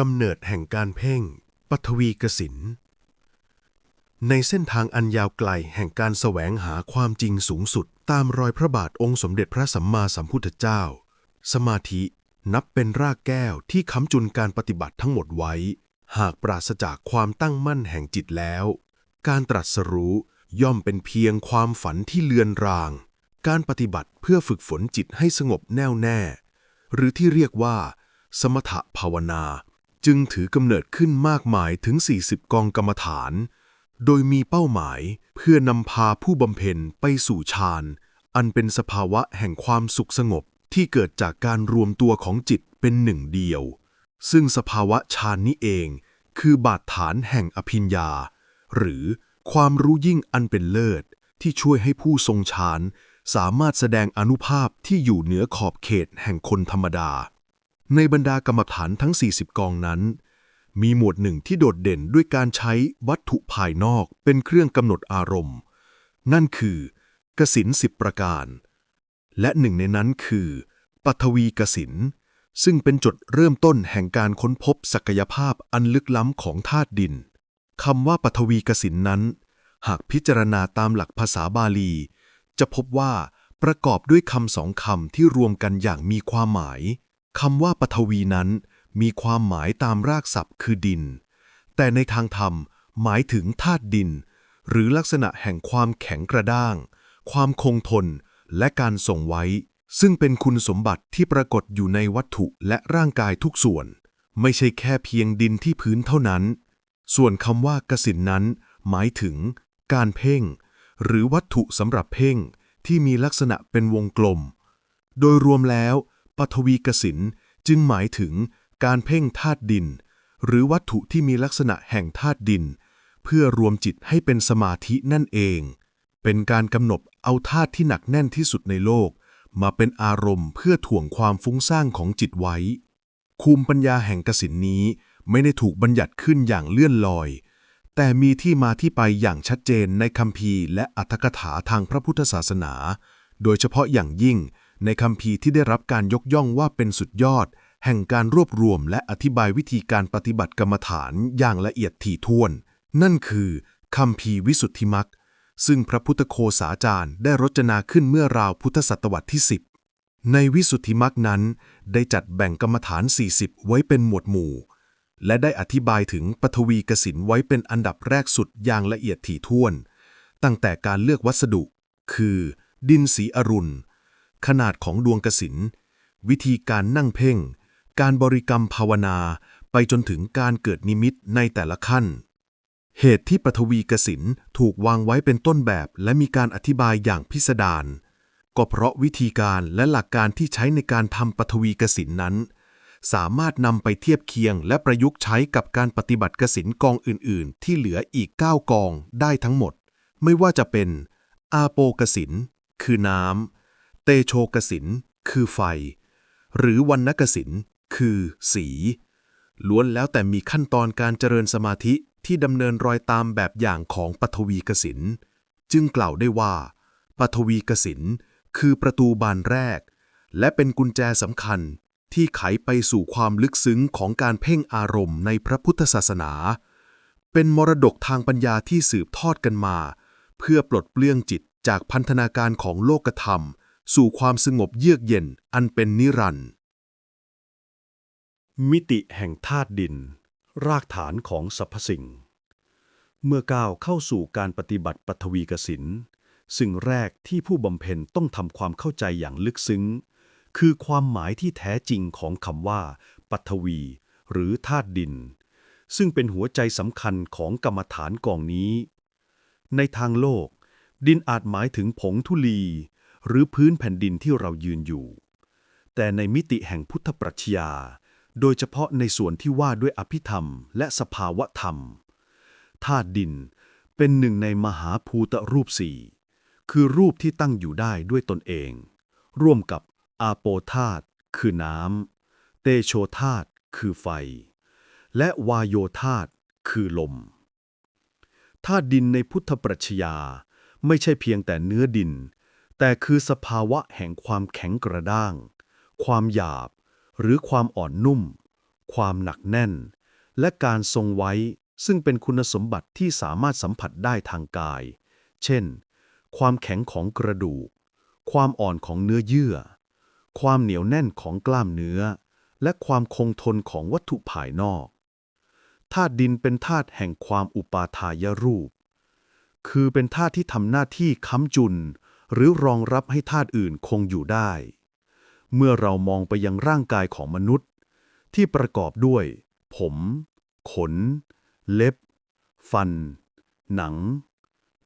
กำเนิดแห่งการเพ่งปฐวีกสิน ในเส้นทางอันยาวไกลแห่งการแสวงหาความจริงสูงสุด ตามรอยพระบาทองค์สมเด็จพระสัมมาสัมพุทธเจ้า สมาธินับเป็นรากแก้วที่ค้ำจุนการปฏิบัติทั้งหมดไว้ หากปราศจากความตั้งมั่นแห่งจิตแล้ว การตรัสรู้ย่อมเป็นเพียงความฝันที่เลือนราง การปฏิบัติเพื่อฝึกฝนจิตให้สงบแน่วแน่ หรือที่เรียกว่า สมถภาวนา จึงถือกำเนิดขึ้นมากมายถึง 40 กองกรรมฐาน โดยมีเป้าหมายเพื่อนำพาผู้บำเพ็ญไปสู่ฌาน อันเป็นสภาวะแห่งความสุขสงบที่เกิดจากการรวมตัวของจิตเป็นหนึ่งเดียว ซึ่งสภาวะฌานนี้เอง คือบาดฐานแห่งอภิญญา หรือความรู้ยิ่งอันเป็นเลิศ ที่ช่วยให้ผู้ทรงฌานสามารถแสดงอนุภาพที่อยู่เหนือขอบเขตแห่งคนธรรมดา ในบรรดากรรมฐานทั้ง 40 กองนั้น มีหมวดหนึ่งที่โดดเด่นด้วยการใช้วัตถุภายนอกเป็นเครื่องกำหนดอารมณ์ นั่นคือกสินสิบประการ และหนึ่งในนั้นคือปัทวีกสินซึ่งเป็นจุดเริ่มต้นแห่งการค้นพบศักยภาพอันลึกล้ำของธาตุดินคำว่าปัทวีกสินนั้น หากพิจารณาตามหลักภาษาบาลี จะพบว่าประกอบด้วยคำสองคำที่รวมกันอย่างมีความหมาย คำว่าปฐวีนั้นมีความหมายตามรากศัพท์คือดิน แต่ในทางธรรมหมายถึงธาตุดิน หรือลักษณะแห่งความแข็งกระด้าง ความคงทน และการส่งไว้ ซึ่งเป็นคุณสมบัติที่ปรากฏอยู่ในวัตถุและร่างกายทุกส่วน ไม่ใช่แค่เพียงดินที่พื้นเท่านั้น ส่วนคำว่ากสินนั้น หมายถึง การเพ่ง หรือวัตถุสำหรับเพ่งที่มีลักษณะเป็นวงกลม โดยรวมแล้ว ปฐวีกสินจึงหมายถึงการเพ่งธาตุดิน หรือวัตถุที่มีลักษณะแห่งธาตุดิน เพื่อรวมจิตให้เป็นสมาธินั่นเอง เป็นการกำหนดเอาธาตุที่หนักแน่นที่สุดในโลก มาเป็นอารมณ์เพื่อถ่วงความฟุ้งซ่านของจิตไว้ภูมิปัญญาแห่งกสินนี้ไม่ได้ถูกบัญญัติขึ้นอย่างเลื่อนลอย แต่มีที่มาที่ไปอย่างชัดเจนในคัมภีร์และอัตถกถาทางพระพุทธศาสนา โดยเฉพาะอย่างยิ่ง ในคัมภีที่ได้รับการยกย่องว่าเป็นสุดยอด แห่งการรวบรวมและอธิบายวิธีการปฏิบัติกรรมฐานอย่างละเอียดถี่ถ้วน นั่นคือคัมภีวิสุทธิมักซึ่งพระพุทธโคสาจารย์ได้รจนาขึ้นเมื่อราวพุทธศตวรรษที่ 10 ในวิสุทธิมักนั้น ได้จัดแบ่งกรรมฐาน 40 ไว้เป็นหมวดหมู่ และได้อธิบายถึงปฐวีกสินไว้เป็นอันดับแรกสุดอย่างละเอียดถี่ถ้วน ตั้งแต่การเลือกวัสดุ คือ ดินสีอรุณ ขนาดของดวงกสินวิธีการนั่งเพ่ง การบริกรรมภาวนาไปจนถึงการเกิดนิมิตในแต่ละขั้น เหตุที่ปฐวีกสินถูกวางไว้เป็นต้นแบบและมีการอธิบายอย่างพิสดารก็เพราะวิธีการและหลักการที่ใช้ในการทำปฐวีกสินนั้น สามารถนำไปเทียบเคียงและประยุกต์ใช้กับการปฏิบัติกสินกองอื่น ๆ ที่เหลืออีก 9 กองได้ทั้งหมด ไม่ว่าจะเป็น อาโปกสินคือน้ำ เตโชกสินคือไฟ หรือวันนกสินคือสี ล้วนแล้วแต่มีขั้นตอนการเจริญสมาธิที่ดำเนินรอยตามแบบอย่างของปฐวีกสินจึงกล่าวได้ว่าปฐวีกสินคือประตูบานแรก และเป็นกุญแจสำคัญที่ไขไปสู่ความลึกซึ้งของการเพ่งอารมณ์ในพระพุทธศาสนา เป็นมรดกทางปัญญาที่สืบทอดกันมา เพื่อปลดเปลื้องจิตจากพันธนาการของโลกธรรม สู่ความสงบเยือกเย็นอันเป็นนิรันดร์มิติแห่งธาตุดิน รากฐานของสรรพสิ่ง เมื่อก้าวเข้าสู่การปฏิบัติปฐวีกสินสิ่งแรกที่ผู้บำเพ็ญต้องทำความเข้าใจอย่างลึกซึ้ง คือความหมายที่แท้จริงของคำว่า ปัทวี หรือธาตุดิน ซึ่งเป็นหัวใจสำคัญของกรรมฐานกองนี้ ในทางโลก ดินอาจหมายถึงผงธุลี หรือพื้นแผ่นดินที่เรายืนอยู่ แต่ในมิติแห่งพุทธปรัชญา โดยเฉพาะในส่วนที่ว่าด้วยอภิธรรม และสภาวะธรรมธาตุดินเป็นหนึ่งในมหาภูตรูปสี่คือรูปที่ตั้งอยู่ได้ด้วยตนเอง ร่วมกับอาโปธาตุคือน้ำ เตโชธาตุคือไฟ และวายโยธาตุคือลมธาตุดินในพุทธปรัชญาไม่ใช่เพียงแต่เนื้อดิน แต่คือสภาวะแห่งความแข็งกระด้าง ความหยาบ หรือความอ่อนนุ่ม ความหนักแน่น และการทรงไว้ซึ่งเป็นคุณสมบัติที่สามารถสัมผัสได้ทางกาย เช่น ความแข็งของกระดูก ความอ่อนของเนื้อเยื่อ ความเหนียวแน่นของกล้ามเนื้อ และความคงทนของวัตถุภายนอก ธาตุดินเป็นธาตุแห่งความอุปาทายรูป คือเป็นธาตุที่ทำหน้าที่ค้ำจุน หรือรองรับให้ธาตุอื่นคงอยู่ได้ เมื่อเรามองไปยังร่างกายของมนุษย์ ที่ประกอบด้วย ผม ขน เล็บ ฟัน หนัง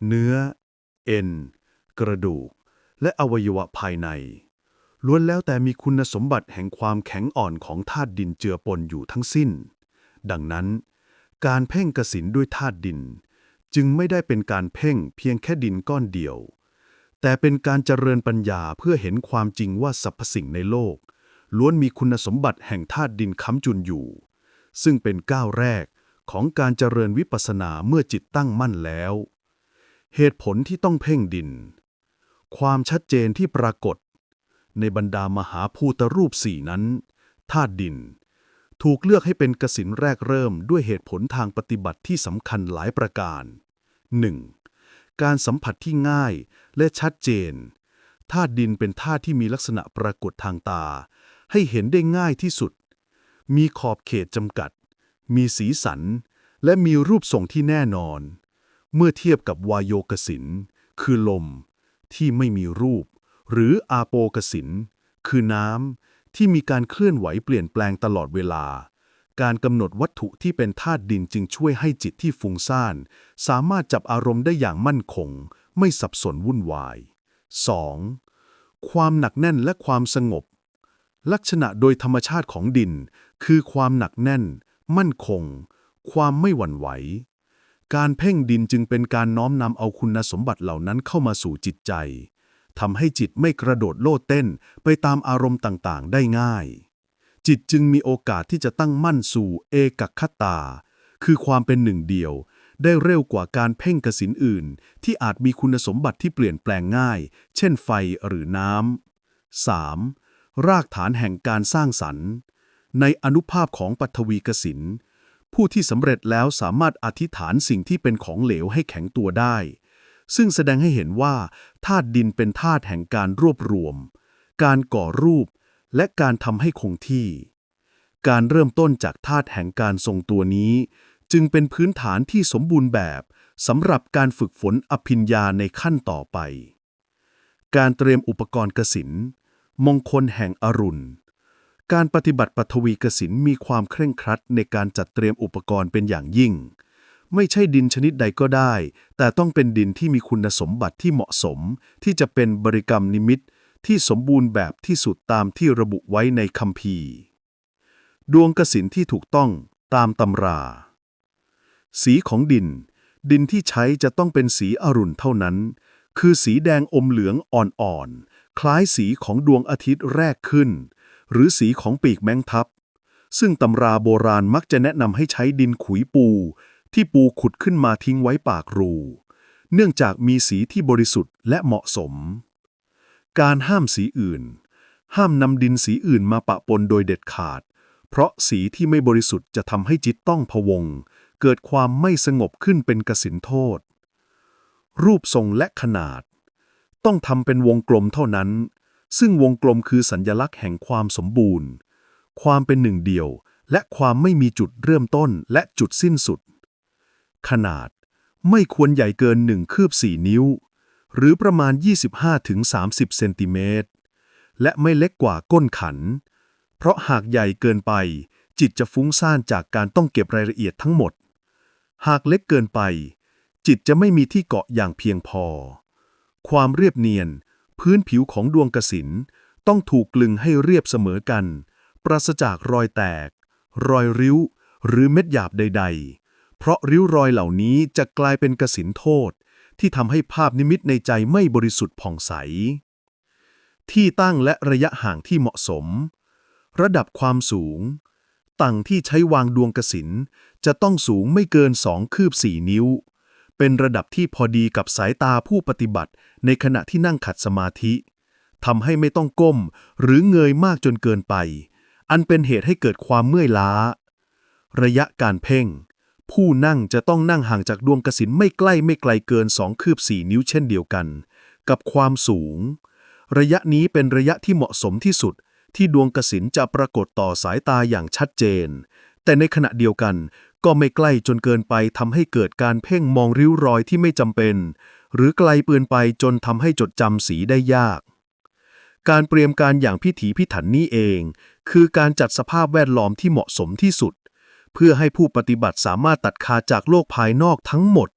เนื้อ เอ็น กระดูก และอวัยวะภายใน ล้วนแล้วแต่มีคุณสมบัติแห่งความแข็งอ่อนของธาตุดินเจือปนอยู่ทั้งสิ้น ดังนั้น การเพ่งกสินด้วยธาตุดิน จึงไม่ได้เป็นการเพ่งเพียงแค่ดินก้อนเดียว แต่เป็นการเจริญปัญญาเพื่อเห็นความจริงว่าสรรพสิ่งในโลก ล้วนมีคุณสมบัติแห่งธาตุดินค้ำจุนอยู่ ซึ่งเป็นก้าวแรกของการเจริญวิปัสสนาเมื่อจิตตั้งมั่นแล้ว เหตุผลที่ต้องเพ่งดิน ความชัดเจนที่ปรากฏ ในบรรดามหาภูตรูปสี่นั้นธาตุดิน ถูกเลือกให้เป็นกสินแรกเริ่มด้วยเหตุผลทางปฏิบัติที่สำคัญหลายประการ 1. การสัมผัสที่ง่าย และชัดเจนธาตุดินเป็นธาตุที่มีลักษณะปรากฏทางตา ให้เห็นได้ง่ายที่สุด มีขอบเขตจำกัด มีสีสัน และมีรูปทรงที่แน่นอน เมื่อเทียบกับวายโยกสิน คือลม ที่ไม่มีรูป หรืออาโปกสิน คือน้ำที่มีการเคลื่อนไหวเปลี่ยนแปลงตลอดเวลา การกำหนดวัตถุที่เป็นธาตุดินจึงช่วยให้จิตที่ฟุ้งซ่าน สามารถจับอารมณ์ได้อย่างมั่นคง ไม่สับสนวุ่นวาย 2. ความหนักแน่นและความสงบ ลักษณะโดยธรรมชาติของดิน คือความหนักแน่น มั่นคง ความไม่หวั่นไหว การเพ่งดินจึงเป็นการน้อมนำเอาคุณสมบัติเหล่านั้นเข้ามาสู่จิตใจทำให้จิตไม่กระโดดโลดเต้นไปตามอารมณ์ต่างๆ ได้ง่าย จิตจึงมีโอกาสที่จะตั้งมั่นสู่เอกคตา คือความเป็นหนึ่งเดียว ได้เร็วกว่าการเพ่งกสินอื่น ที่อาจมีคุณสมบัติที่เปลี่ยนแปลงง่าย เช่นไฟหรือน้ำ 3. รากฐานแห่งการสร้างสรรค์ ในอนุภาพของปัทวีกสิน ผู้ที่สำเร็จแล้วสามารถอธิษฐานสิ่งที่เป็นของเหลวให้แข็งตัวได้ ซึ่งแสดงให้เห็นว่าธาตุดินเป็นธาตุแห่งการรวบรวม การก่อรูป และการทำให้คงที่การเริ่มต้นจากธาตุแห่งการทรงตัวนี้ จึงเป็นพื้นฐานที่สมบูรณ์แบบสำหรับการฝึกฝนอภิญญาในขั้นต่อไป การเตรียมอุปกรณ์กสินมงคลแห่งอรุณ การปฏิบัติปฐวีกสินมีความเคร่งครัดในการจัดเตรียมอุปกรณ์เป็นอย่างยิ่ง ไม่ใช่ดินชนิดใดก็ได้ แต่ต้องเป็นดินที่มีคุณสมบัติที่เหมาะสม ที่จะเป็นบริกรรมนิมิตที่สมบูรณ์แบบที่สุดตามที่ระบุไว้ในคัมภีร์ดวงกสินที่ถูกต้องตามตำรา สีของดิน ดินที่ใช้จะต้องเป็นสีอรุณเท่านั้น คือสีแดงอมเหลืองอ่อนๆ คล้ายสีของดวงอาทิตย์แรกขึ้น หรือสีของปีกแมงทับ ซึ่งตำราโบราณมักจะแนะนำให้ใช้ดินขุยปู ที่ปูขุดขึ้นมาทิ้งไว้ปากรู เนื่องจากมีสีที่บริสุทธิ์และเหมาะสม การห้ามสีอื่น ห้ามนำดินสีอื่นมาปะปนโดยเด็ดขาด เพราะสีที่ไม่บริสุทธิ์จะทำให้จิตต้องพะวง เกิดความไม่สงบขึ้นเป็นกสินโทษ รูปทรงและขนาด ต้องทำเป็นวงกลมเท่านั้น ซึ่งวงกลมคือสัญญลักษณ์แห่งความสมบูรณ์ ความเป็นหนึ่งเดียว และความไม่มีจุดเริ่มต้นและจุดสิ้นสุด ขนาดไม่ควรใหญ่เกิน1คืบ4นิ้ว หรือประมาณ 25-30 เซนติเมตร และไม่เล็กกว่าก้นขัน เพราะหากใหญ่เกินไปจิตจะฟุ้งซ่านจากการต้องเก็บรายละเอียดทั้งหมด หากเล็กเกินไป จิตจะไม่มีที่เกาะอย่างเพียงพอ ความเรียบเนียน พื้นผิวของดวงกสินต้องถูกกลึงให้เรียบเสมอกัน ปราศจากรอยแตก รอยริ้ว หรือเม็ดหยาบใด ๆ เพราะริ้วรอยเหล่านี้จะกลายเป็นกสินโทษ ที่ทำให้ภาพนิมิตในใจไม่บริสุทธิ์ผ่องใส ที่ตั้งและระยะห่างที่เหมาะสม ระดับความสูง ตังที่ใช้วางดวงกสินจะต้องสูงไม่เกินสองคืบสี่นิ้ว เป็นระดับที่พอดีกับสายตาผู้ปฏิบัติในขณะที่นั่งขัดสมาธิทำให้ไม่ต้องก้มหรือเงยมากจนเกินไป อันเป็นเหตุให้เกิดความเมื่อยล้า ระยะการเพ่ง ผู้นั่งจะต้องนั่งห่างจากดวงกสินไม่ใกล้ไม่ไกลเกิน2คืบ4นิ้วเช่นเดียวกัน กับความสูง ระยะนี้เป็นระยะที่เหมาะสมที่สุด ที่ดวงกสินจะปรากฏต่อสายตาอย่างชัดเจน แต่ในขณะเดียวกันก็ไม่ใกล้จนเกินไปทำให้เกิดการเพ่งมองริ้วรอยที่ไม่จำเป็น หรือไกลเปืนไปจนทำให้จดจำสีได้ยาก การเตรียมการอย่างพิถีพิถันนี้เอง คือการจัดสภาพแวดล้อมที่เหมาะสมที่สุด เพื่อให้ผู้ปฏิบัติสามารถตัดขาดจากโลกภายนอกทั้งหมด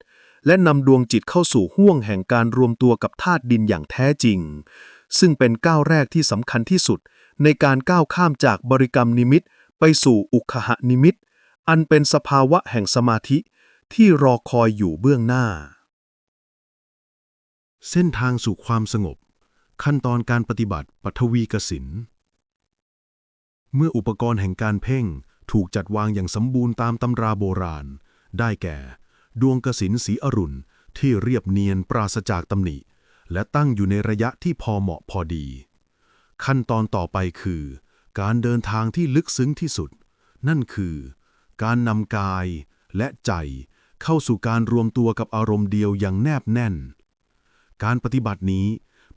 และนำดวงจิตเข้าสู่ห้วงแห่งการรวมตัวกับธาตุดินอย่างแท้จริง ซึ่งเป็นก้าวแรกที่สำคัญที่สุด ในการก้าวข้ามจากบริกรรมนิมิต ไปสู่อุคหนิมิต อันเป็นสภาวะแห่งสมาธิที่รอคอยอยู่เบื้องหน้า เส้นทางสู่ความสงบ ขั้นตอนการปฏิบัติปัทวีกสิน เมื่ออุปกรณ์แห่งการเพ่งถูกจัดวางอย่างสมบูรณ์ตามตำราโบราณ ได้แก่ ดวงกสินสีอรุณที่เรียบเนียนปราศจากตำหนิ และตั้งอยู่ในระยะที่พอเหมาะพอดี ขั้นตอนต่อไปคือ การเดินทางที่ลึกซึ้งที่สุด นั่นคือ การนำกายและใจเข้าสู่การรวมตัวกับอารมณ์เดียวอย่างแนบแน่น การปฏิบัตินี้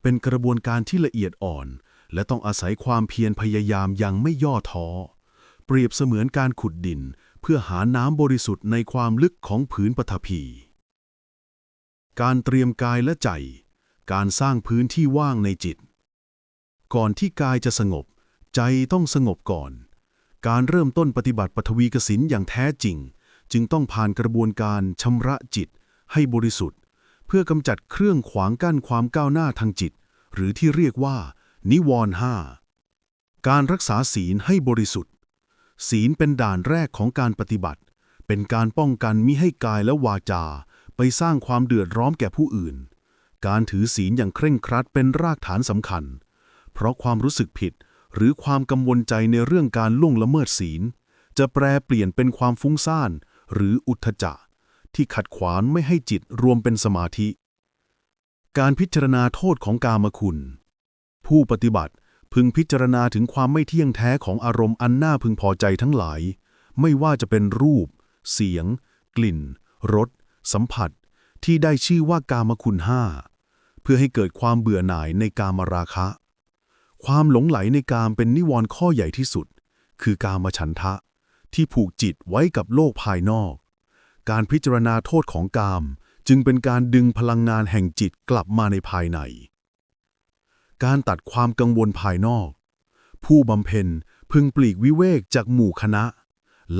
เป็นกระบวนการที่ละเอียดอ่อน และต้องอาศัยความเพียรพยายามอย่างไม่ย่อท้อ เปรียบเสมือนการขุดดินเพื่อหาน้ำบริสุทธิ์ในความลึกของผืนปฐพีการเตรียมกายและใจ การสร้างพื้นที่ว่างในจิต ก่อนที่กายจะสงบ ใจต้องสงบก่อน การเริ่มต้นปฏิบัติปฐวีกสินอย่างแท้จริง จึงต้องผ่านกระบวนการชำระจิต ให้บริสุทธิ์ เพื่อกำจัดเครื่องขวางกั้นความก้าวหน้าทางจิต หรือที่เรียกว่า นิวรณ์ห้าการรักษาศีลให้บริสุทธิ์ ศีลเป็นด่านแรกของการปฏิบัติ เป็นการป้องกันมิให้กายและวาจา ไปสร้างความเดือดร้อนแก่ผู้อื่น การถือศีลอย่างเคร่งครัดเป็นรากฐานสำคัญ เพราะความรู้สึกผิดหรือความกังวลใจในเรื่องการล่วงละเมิดศีล จะแปรเปลี่ยนเป็นความฟุ้งซ่านหรืออุทธจะที่ขัดขวางไม่ให้จิตรวมเป็นสมาธิ การพิจารณาโทษของกามคุณ ผู้ปฏิบัติพึงพิจารณาถึงความไม่เที่ยงแท้ของอารมณ์อันน่าพึงพอใจทั้งหลาย ไม่ว่าจะเป็นรูป เสียง กลิ่น รส สัมผัส ที่ได้ชื่อว่ากามคุณห้า เพื่อให้เกิดความเบื่อหน่ายในกามราคะ ความหลงไหลในกามเป็นนิวรณ์ข้อใหญ่ที่สุด คือกามฉันทะ ที่ผูกจิตไว้กับโลกภายนอก การพิจารณาโทษของกามจึงเป็นการดึงพลังงานแห่งจิตกลับมาในภายใน การตัดความกังวลภายนอก ผู้บำเพ็ญพึงปลีกวิเวกจากหมู่คณะ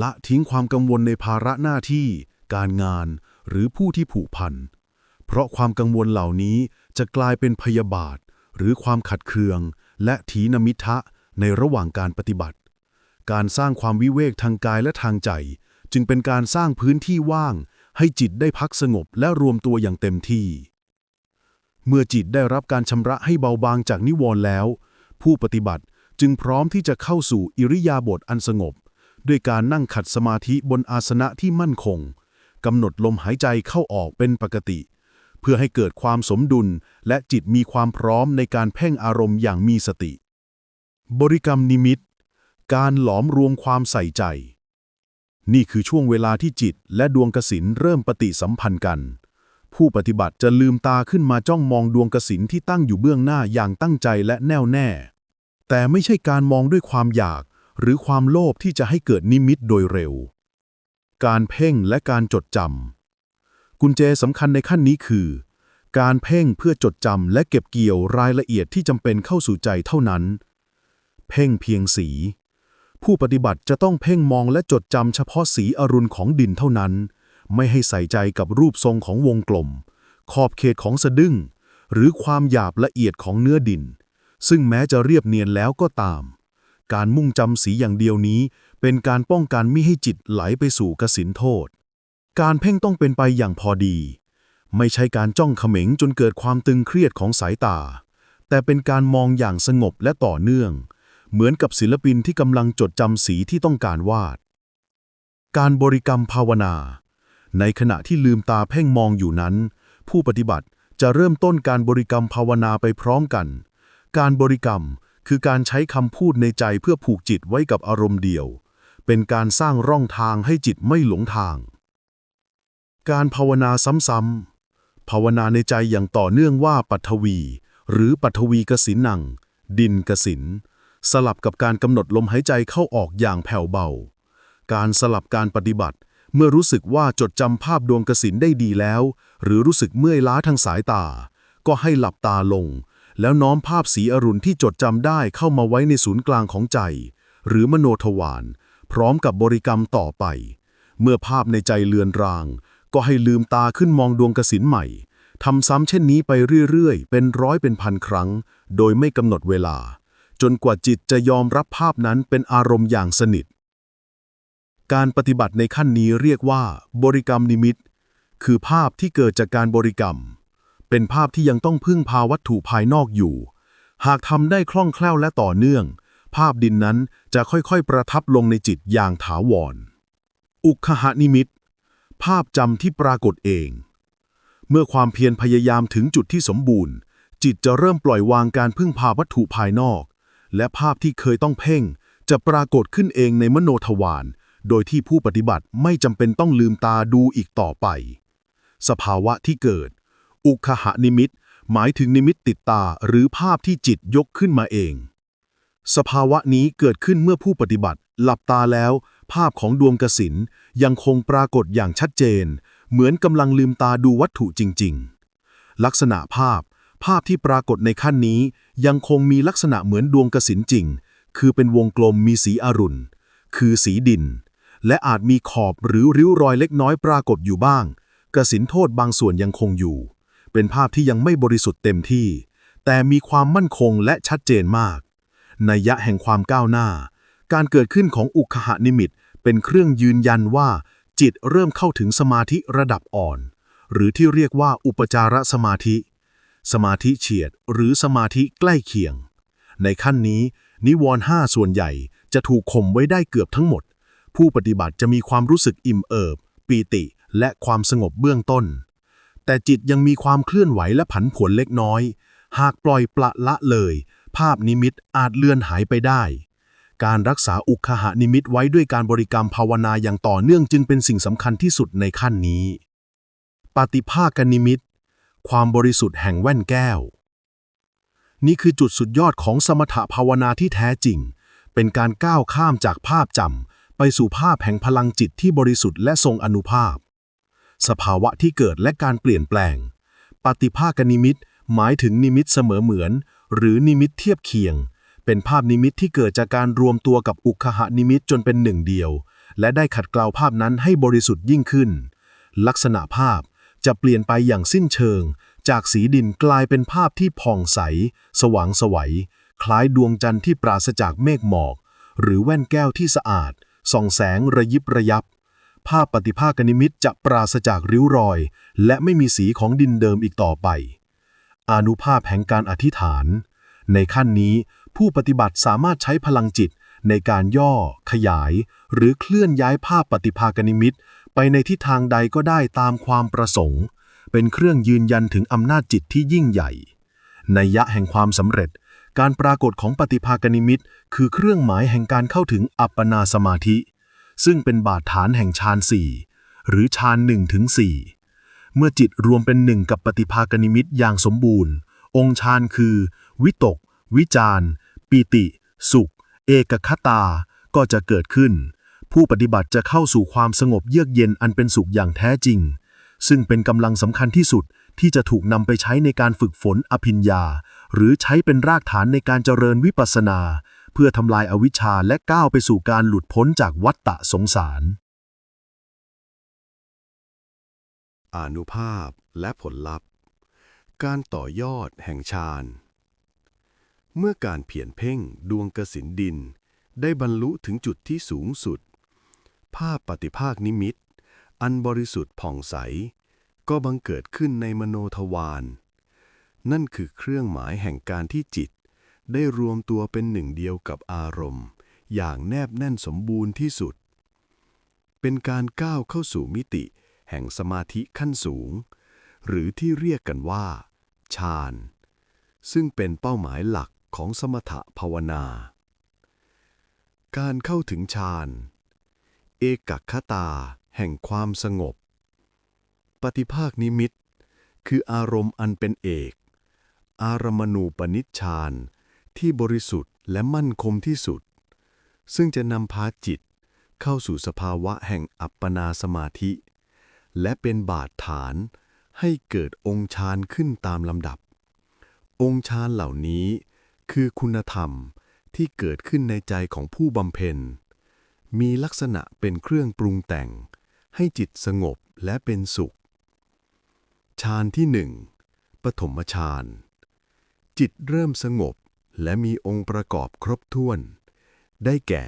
ละทิ้งความกังวลในภาระหน้าที่ การงานหรือผู้ที่ผูกพัน เพราะความกังวลเหล่านี้ จะกลายเป็นพยาบาท หรือความขัดเคือง และถีนมิทะในระหว่างการปฏิบัติ การสร้างความวิเวกทางกายและทางใจ จึงเป็นการสร้างพื้นที่ว่าง ให้จิตได้พักสงบและรวมตัวอย่างเต็มที่ เมื่อจิตได้รับการชำระให้เบาบางจากนิวรณ์แล้ว ผู้ปฏิบัติจึงพร้อมที่จะเข้าสู่อิริยาบถอันสงบ ด้วยการนั่งขัดสมาธิบนอาสนะที่มั่นคงกำหนดลมหายใจเข้าออกเป็นปกติ พื่อให้เกิดความสมดุล และจิตมีความพร้อมในการเพ่งอารมณ์อย่างมีสติ บริกรรมนิมิต การหลอมรวมความใส่ใจ นี่คือช่วงเวลาที่จิตและดวงกสินเริ่มปฏิสัมพันธ์กัน ผู้ปฏิบัติจะลืมตาขึ้นมาจ้องมองดวงกสินที่ตั้งอยู่เบื้องหน้าอย่างตั้งใจและแน่วแน่ แต่ไม่ใช่การมองด้วยความอยาก หรือความโลภที่จะให้เกิดนิมิตโดยเร็ว การเพ่งและการจดจำ กุญแจสำคัญในขั้นนี้คือ การเพ่งเพื่อจดจำและเก็บเกี่ยวรายละเอียดที่จำเป็นเข้าสู่ใจเท่านั้น เพ่งเพียงสี ผู้ปฏิบัติจะต้องเพ่งมองและจดจำเฉพาะสีอรุณของดินเท่านั้น ไม่ให้ใส่ใจกับรูปทรงของวงกลม ขอบเขตของสะดึ้ง หรือความหยาบละเอียดของเนื้อดิน ซึ่งแม้จะเรียบเนียนแล้วก็ตาม การมุ่งจำสีอย่างเดียวนี้ เป็นการป้องกันมิให้จิตไหลไปสู่กสินโทษ การเพ่งต้องเป็นไปอย่างพอดี ไม่ใช่การจ้องเขม็งจนเกิดความตึงเครียดของสายตา แต่เป็นการมองอย่างสงบและต่อเนื่อง เหมือนกับศิลปินที่กำลังจดจำสีที่ต้องการวาด การบริกรรมภาวนา ในขณะที่ลืมตาเพ่งมองอยู่นั้น ผู้ปฏิบัติจะเริ่มต้นการบริกรรมภาวนาไปพร้อมกัน การบริกรรมคือการใช้คำพูดในใจเพื่อผูกจิตไว้กับอารมณ์เดียว เป็นการสร้างร่องทางให้จิตไม่หลงทาง การภาวนาซ้ำๆภาวนาในใจอย่างต่อเนื่องว่าปัทวี หรือปัทวีกสินัง ดินกสิน สลับกับการกำหนดลมหายใจเข้าออกอย่างแผ่วเบา การสลับการปฏิบัติเมื่อรู้สึกว่าจดจำภาพดวงกสินได้ดีแล้ว หรือรู้สึกเมื่อยล้าทางสายตา ก็ให้หลับตาลง แล้วน้อมภาพสีอรุณที่จดจำได้เข้ามาไว้ในศูนย์กลางของใจ หรือมโนทวารพร้อมกับบริกรรมต่อไป เมื่อภาพในใจเลือนราง ก็ให้ลืมตาขึ้นมองดวงกสินใหม่ทำซ้ำเช่นนี้ไปเรื่อยๆ เป็นร้อยเป็นพันครั้ง โดยไม่กำหนดเวลา จนกว่าจิตจะยอมรับภาพนั้นเป็นอารมณ์อย่างสนิท การปฏิบัติในขั้นนี้เรียกว่า บริกรรมนิมิต คือภาพที่เกิดจากการบริกรรม เป็นภาพที่ยังต้องพึ่งพาวัตถุภายนอกอยู่ หากทำได้คล่องแคล่วและต่อเนื่อง ภาพดินนั้นจะค่อยๆ ประทับลงในจิตอย่างถาวร อุคหานิมิต ภาพจำที่ปรากฏเอง เมื่อความเพียรพยายามถึงจุดที่สมบูรณ์ จิตจะเริ่มปล่อยวางการพึ่งพาวัตถุภายนอก และภาพที่เคยต้องเพ่ง จะปรากฏขึ้นเองในมโนทวารโดยที่ผู้ปฏิบัติไม่จำเป็นต้องลืมตาดูอีกต่อไป สภาวะที่เกิด อุคหนิมิต หมายถึงนิมิตติดตาหรือภาพที่จิตยกขึ้นมาเอง สภาวะนี้เกิดขึ้นเมื่อผู้ปฏิบัติ หลับตาแล้ว ภาพของดวงกสินยังคงปรากฏอย่างชัดเจน เหมือนกำลังลืมตาดูวัตถุจริง ๆ ลักษณะภาพ ภาพที่ปรากฏในขั้นนี้ ยังคงมีลักษณะเหมือนดวงกสินจริง คือเป็นวงกลมมีสีอรุณ คือสีดิน และอาจมีขอบหรือริ้วรอยเล็กน้อยปรากฏอยู่บ้าง กสินโทษบางส่วนยังคงอยู่ เป็นภาพที่ยังไม่บริสุทธิ์เต็มที่ แต่มีความมั่นคงและชัดเจนมากนัยยะแห่งความก้าวหน้า การเกิดขึ้นของอุคหนิมิตเป็นเครื่องยืนยันว่า จิตเริ่มเข้าถึงสมาธิระดับอ่อน หรือที่เรียกว่าอุปจารสมาธิ สมาธิเฉียดหรือสมาธิใกล้เคียง ในขั้นนี้ นิวรณ์ห้าส่วนใหญ่จะถูกข่มไว้ได้เกือบทั้งหมด ผู้ปฏิบัติจะมีความรู้สึกอิ่มเอิบ ปีติ และความสงบเบื้องต้น แต่จิตยังมีความเคลื่อนไหวและผันผวนเล็กน้อย หากปล่อยปละละเลย ภาพนิมิตอาจเลือนหายไปได้ การรักษาอุคหนิมิตไว้ด้วยการบริกรรมภาวนาอย่างต่อเนื่องจึงเป็นสิ่งสำคัญที่สุดในขั้นนี้ ปฏิภาคนิมิต ความบริสุทธิ์แห่งแว่นแก้ว นี่คือจุดสุดยอดของสมถภาวนาที่แท้จริง เป็นการก้าวข้ามจากภาพจำไปสู่ภาพแห่งพลังจิตที่บริสุทธิ์และทรงอนุภาพ สภาวะที่เกิดและการเปลี่ยนแปลง ปฏิภาคนิมิตหมายถึงนิมิตเสมอเหมือน หรือนิมิตเทียบเคียง เป็นภาพนิมิตที่เกิดจากการรวมตัวกับอุคหนิมิตจนเป็นหนึ่งเดียว และได้ขัดเกลาภาพนั้นให้บริสุทธิ์ยิ่งขึ้น ลักษณะภาพจะเปลี่ยนไปอย่างสิ้นเชิง จากสีดินกลายเป็นภาพที่ผ่องใส สว่างสวัย คล้ายดวงจันทร์ที่ปราศจากเมฆหมอก หรือแว่นแก้วที่สะอาด ส่องแสงระยิบระยับ ภาพปฏิภาคนิมิตจะปราศจากริ้วรอย และไม่มีสีของดินเดิมอีกต่อไป อนุภาพแห่งการอธิษฐาน ในขั้นนี้ผู้ปฏิบัติสามารถใช้พลังจิตในการย่อ ขยาย หรือเคลื่อนย้ายภาพปฏิภาคนิมิต ไปในทิศทางใดก็ได้ตามความประสงค์ เป็นเครื่องยืนยันถึงอำนาจจิตที่ยิ่งใหญ่ ในยะแห่งความสำเร็จ การปรากฏของปฏิภาคนิมิต คือเครื่องหมายแห่งการเข้าถึงอัปปนาสมาธิ ซึ่งเป็นบาดฐานแห่งฌานสี่หรือฌานหนึ่งถึงสี่เมื่อจิตรวมเป็นหนึ่งกับปฏิภาคนิมิตอย่างสมบูรณ์ องค์ฌานคือ วิตก วิจารปีติ สุข เอกคตา ก็จะเกิดขึ้น ผู้ปฏิบัติจะเข้าสู่ความสงบเยือกเย็นอันเป็นสุขอย่างแท้จริง ซึ่งเป็นกำลังสำคัญที่สุดที่จะถูกนำไปใช้ในการฝึกฝนอภิญญา หรือใช้เป็นรากฐานในการเจริญวิปัสสนา เพื่อทำลายอวิชชาและก้าวไปสู่การหลุดพ้นจากวัฏฏะสงสาร อานุภาพและผลลัพธ์ การต่อยอดแห่งฌาน เมื่อการเพียรเพ่งดวงกสินดิน ได้บรรลุถึงจุดที่สูงสุด ภาพปฏิภาคนิมิต อันบริสุทธิ์ผ่องใส ก็บังเกิดขึ้นในมโนทวารนั่นคือเครื่องหมายแห่งการที่จิต ได้รวมตัวเป็นหนึ่งเดียวกับอารมณ์ อย่างแนบแน่นสมบูรณ์ที่สุด เป็นการก้าวเข้าสู่มิติ แห่งสมาธิขั้นสูง หรือที่เรียกกันว่าฌานซึ่งเป็นเป้าหมายหลัก ของสมถะภาวนา การเข้าถึงฌาน เอกคตาแห่งความสงบ ปฏิภาคนิมิต คืออารมณ์อันเป็นเอก อารมณูปนิชฌานที่บริสุทธิ์และมั่นคงที่สุด ซึ่งจะนำพาจิตเข้าสู่สภาวะแห่งอัปปนาสมาธิ และเป็นบาดฐานให้เกิดองค์ฌานขึ้นตามลำดับ องค์ฌานเหล่านี้ คือคุณธรรมที่เกิดขึ้นในใจของผู้บำเพ็ญ มีลักษณะเป็นเครื่องปรุงแต่ง ให้จิตสงบและเป็นสุข ฌานที่หนึ่งปฐมฌาน จิตเริ่มสงบและมีองค์ประกอบครบถ้วน ได้แก่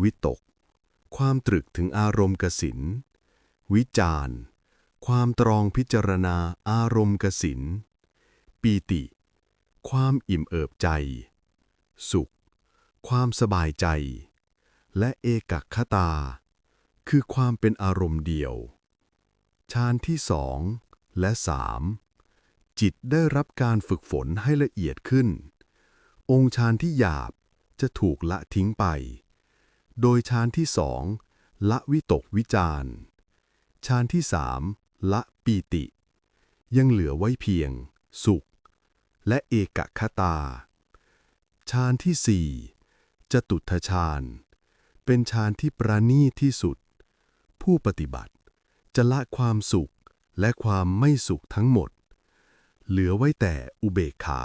วิตก ความตรึกถึงอารมณ์กสิน วิจารความตรองพิจารณาอารมณ์กสิน ปีติ ความอิ่มเอิบใจ สุข ความสบายใจ และเอกคตา คือความเป็นอารมณ์เดียว ฌานที่สองและสามจิตได้รับการฝึกฝนให้ละเอียดขึ้น องค์ฌานที่หยาบจะถูกละทิ้งไป โดยฌานที่สองละวิตกวิจารฌานที่สามละปีติ ยังเหลือไว้เพียง สุข และเอกคตา ฌานที่สี่จตุทฌาน เป็นฌานที่ประณีตที่สุด ผู้ปฏิบัติจะละความสุขและความไม่สุขทั้งหมด เหลือไว้แต่อุเบกขา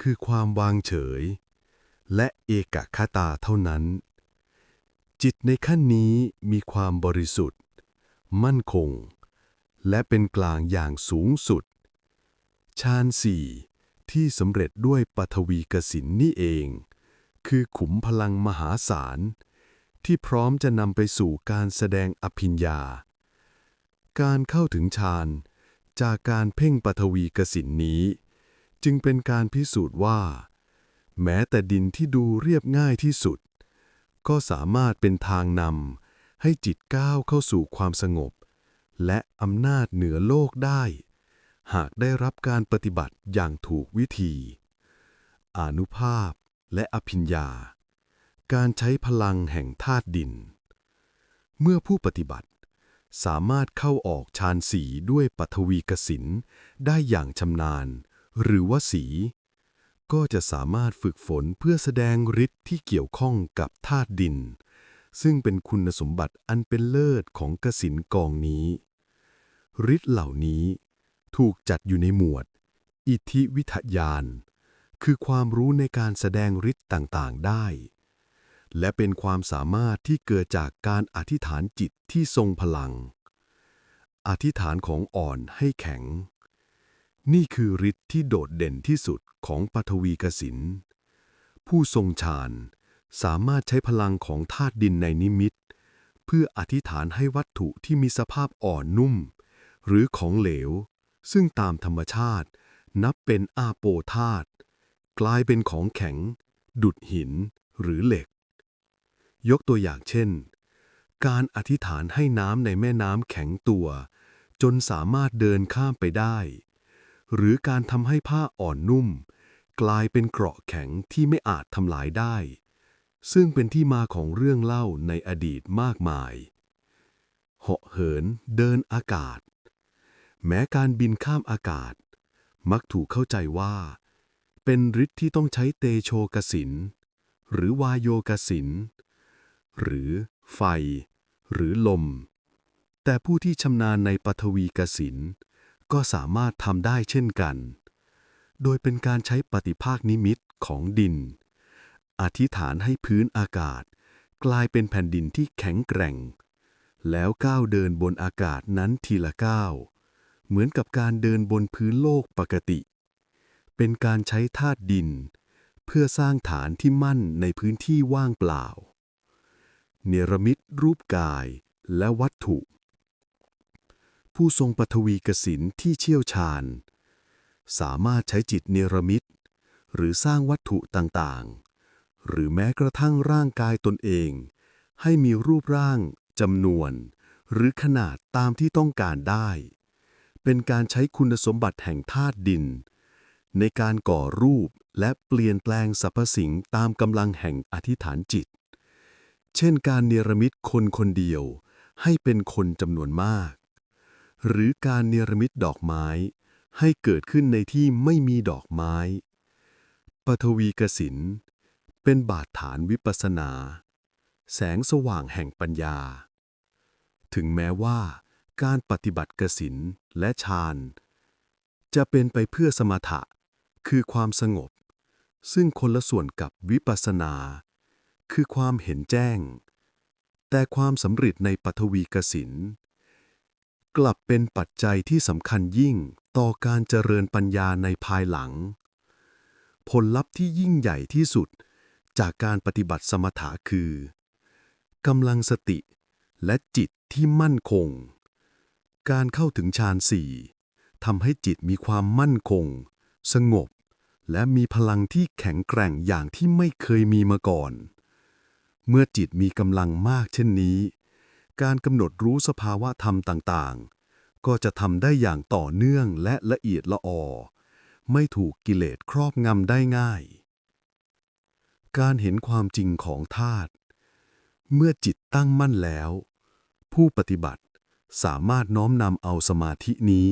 คือความวางเฉย และเอกคตาเท่านั้น จิตในขั้นนี้มีความบริสุทธิ์ มั่นคง และเป็นกลางอย่างสูงสุด ฌานสี่ ที่สำเร็จด้วยปฐวีกสินนี่เอง คือขุมพลังมหาศาล ที่พร้อมจะนำไปสู่การแสดงอภิญญา การเข้าถึงฌานจากการเพ่งปฐวีกสินนี้ จึงเป็นการพิสูจน์ว่า แม้แต่ดินที่ดูเรียบง่ายที่สุด ก็สามารถเป็นทางนำให้จิตก้าวเข้าสู่ความสงบ และอำนาจเหนือโลกได้ หากได้รับการปฏิบัติอย่างถูกวิธี อนุภาพและอภิญญา การใช้พลังแห่งธาตุดิน เมื่อผู้ปฏิบัติสามารถเข้าออกฌานสีด้วยปฐวีกสินได้อย่างชำนาญ หรือว่าสี ก็จะสามารถฝึกฝนเพื่อแสดงฤทธิ์ที่เกี่ยวข้องกับธาตุดิน ซึ่งเป็นคุณสมบัติอันเป็นเลิศของกสินกองนี้ฤทธิ์เหล่านี้ ถูกจัดอยู่ในหมวด อิทธิวิทยาน คือความรู้ในการแสดงฤทธิ์ต่างๆได้ และเป็นความสามารถที่เกิดจากการอธิษฐานจิตที่ทรงพลัง อธิษฐานของอ่อนให้แข็ง นี่คือฤทธิ์ที่โดดเด่นที่สุดของปฐวีกสิน ผู้ทรงฌานสามารถใช้พลังของธาตุดินในนิมิต เพื่ออธิษฐานให้วัตถุที่มีสภาพอ่อนนุ่ม หรือของเหลว ซึ่งตามธรรมชาตินับเป็นอาโปธาตุกลายเป็นของแข็ง ดุดหินหรือเหล็ก ยกตัวอย่างเช่น การอธิษฐานให้น้ำในแม่น้ำแข็งตัว จนสามารถเดินข้ามไปได้ หรือการทำให้ผ้าอ่อนนุ่ม กลายเป็นเกราะแข็งที่ไม่อาจทำลายได้ ซึ่งเป็นที่มาของเรื่องเล่าในอดีตมากมาย เหาะเหินเดินอากาศ แม้การบินข้ามอากาศ มักถูกเข้าใจว่า เป็นฤทธิ์ที่ต้องใช้เตโชกสิน หรือวายโยกสิน หรือไฟ หรือลม แต่ผู้ที่ชำนาญในปฐวีกสิน ก็สามารถทำได้เช่นกัน โดยเป็นการใช้ปฏิภาคนิมิตของดิน อธิษฐานให้พื้นอากาศ กลายเป็นแผ่นดินที่แข็งแกร่ง แล้วก้าวเดินบนอากาศนั้นทีละก้าว เหมือนกับการเดินบนพื้นโลกปกติ เป็นการใช้ธาตุดิน เพื่อสร้างฐานที่มั่นในพื้นที่ว่างเปล่า เนรมิตรูปกายและวัตถุ ผู้ทรงปฐวีกสินที่เชี่ยวชาญ สามารถใช้จิตเนรมิต หรือสร้างวัตถุต่างๆ หรือแม้กระทั่งร่างกายตนเอง ให้มีรูปร่างจำนวน หรือขนาดตามที่ต้องการได้ เป็นการใช้คุณสมบัติแห่งธาตุดิน ในการก่อรูปและเปลี่ยนแปลงสรรพสิ่งตามกำลังแห่งอธิษฐานจิต เช่นการเนรมิตคนคนเดียวให้เป็นคนจำนวนมาก หรือการเนรมิตดอกไม้ ให้เกิดขึ้นในที่ไม่มีดอกไม้ปฐวีกสินเป็นบาดฐานวิปัสนา แสงสว่างแห่งปัญญา ถึงแม้ว่า การปฏิบัติกสินและฌานจะเป็นไปเพื่อสมถะ คือความสงบ ซึ่งคนละส่วนกับวิปัสสนา คือความเห็นแจ้ง แต่ความสำเร็จในปฐวีกสินกลับเป็นปัจจัยที่สำคัญยิ่งต่อการเจริญปัญญาในภายหลัง ผลลัพธ์ที่ยิ่งใหญ่ที่สุดจากการปฏิบัติสมถะคือกำลังสติและจิตที่มั่นคง การเข้าถึงฌานสี่ทำให้จิตมีความมั่นคง สงบ และมีพลังที่แข็งแกร่งอย่างที่ไม่เคยมีมาก่อน เมื่อจิตมีกำลังมากเช่นนี้ การกำหนดรู้สภาวะธรรมต่างๆ ก็จะทำได้อย่างต่อเนื่องและละเอียดละออ ไม่ถูกกิเลสครอบงำได้ง่าย การเห็นความจริงของธาตุเมื่อจิตตั้งมั่นแล้ว ผู้ปฏิบัติ สามารถน้อมนำเอาสมาธินี้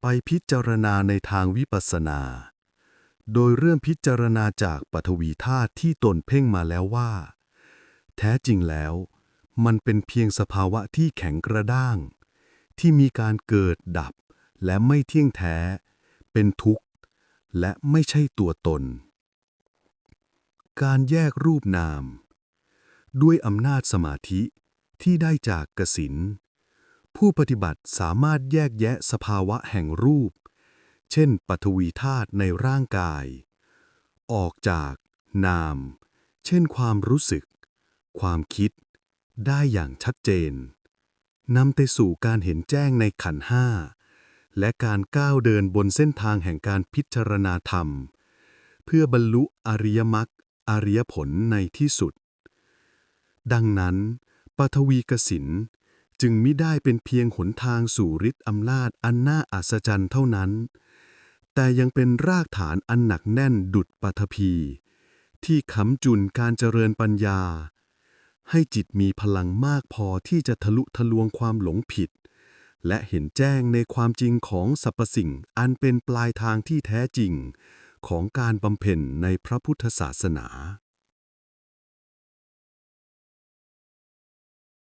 ไปพิจารณาในทางวิปัสสนา โดยเริ่มพิจารณาจากปฐวีธาตุที่ตนเพ่งมาแล้วว่า แท้จริงแล้ว มันเป็นเพียงสภาวะที่แข็งกระด้าง ที่มีการเกิดดับและไม่เที่ยงแท้ เป็นทุกข์ และไม่ใช่ตัวตน การแยกรูปนาม ด้วยอำนาจสมาธิที่ได้จากกสิน ผู้ปฏิบัติสามารถแยกแยะสภาวะแห่งรูป เช่นปฐวีธาตุในร่างกาย ออกจาก นาม เช่นความรู้สึก ความคิด ได้อย่างชัดเจนนำไปสู่การเห็นแจ้งในขันห้า และการก้าวเดินบนเส้นทางแห่งการพิจารณาธรรม เพื่อบรรลุอริยมรรคอริยผลในที่สุด ดังนั้นปฐวีกสิน จึงมิได้เป็นเพียงหนทางสู่ฤทธิ์อำนาจอันน่าอัศจรรย์เท่านั้น แต่ยังเป็นรากฐานอันหนักแน่นดุจปฐพีที่ค้ำจุนการเจริญปัญญา ให้จิตมีพลังมากพอที่จะทะลุทะลวงความหลงผิด และเห็นแจ้งในความจริงของสรรพสิ่งอันเป็นปลายทางที่แท้จริง ของการบำเพ็ญในพระพุทธศาสนา